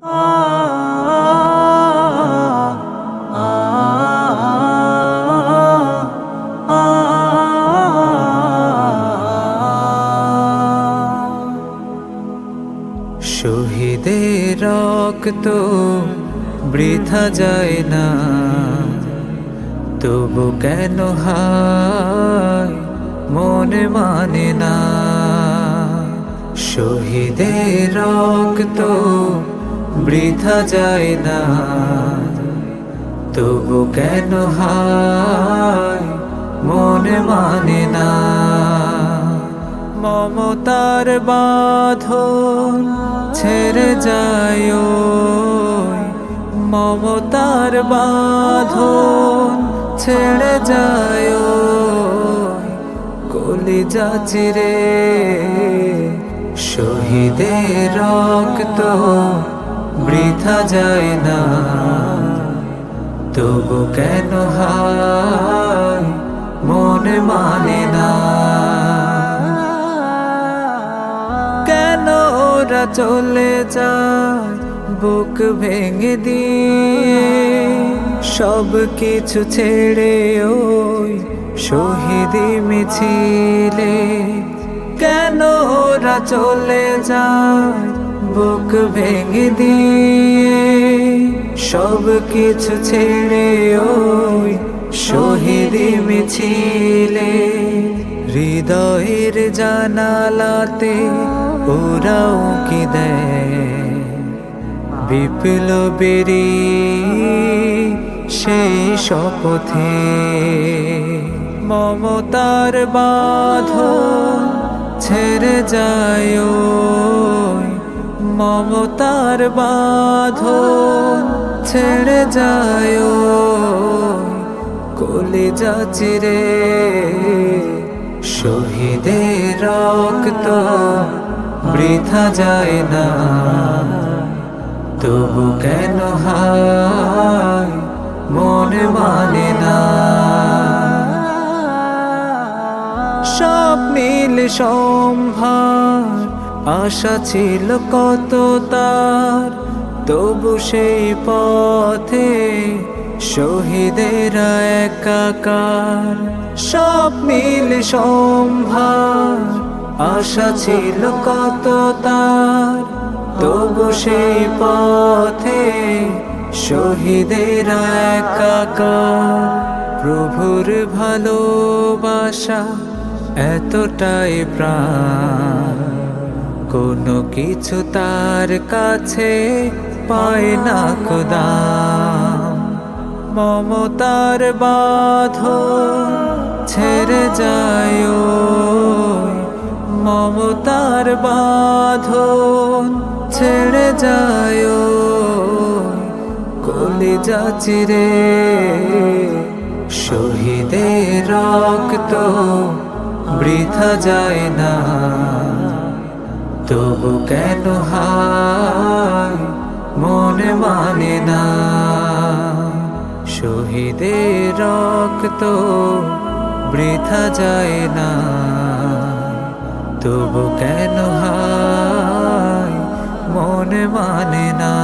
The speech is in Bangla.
শহীদের রক্ত বৃথা যায় না। তবু কেন হায় মনে মানে না? শহীদের রক্ত বৃথা যায় না। তবু কেন হায় মনে মানে না। মমতার বাঁধন ছেড়ে যায় মমতার বাঁধন ছেড়ে যায় ওই, কলিজা চিরে শহীদের রক্ত বৃথা যায় না। তবু কেন হায়, মনে মানে না। কেন ওরা চলে যায়, বুক ভেঙে দিয়ে। সব কিছু ছেড়ে ওই শহীদি মিছিলে। কেন ওরা চলে যায় বুক ভেঙে দিয়ে সব কিছু ছেড়ে ওই শহীদি মিছিলে, হৃদয়ের জানালাতে ওরাও কি দেয়? বিপ্লবেরই সেই শপথে মমতার বাঁধন ছেড়ে যায় মমতার বাঁধন ছেড়ে যায়। ওই, কলিজা চিরে শহীদের রক্ত বৃথা যায় না। তবু কেন হায় মনে মানে না? স্বপ্নীল সম্ভার আশা ছিল কত তার, তবু সেই পথে শহীদেরা একাকার। স্বপ্নীল সম্ভার, আশা ছিল কত তার, তবু সেই পথে শহীদেরা একাকার। প্রভুর ভালোবাসা এতটাই প্রাণ। কোনো কিছু তার কাছে পায় না কোদাম মমতার বাঁধন ছেড়ে যায় মমতার বাঁধন ছেড়ে যায় ওই, কলিজা চিরে শহীদের রক্ত বৃথা যায় না। তবু কেন হায়, মনে মানে না। শহীদের রক্ত বৃথা যায় না। তবু কেন হায়, মনে মানে না।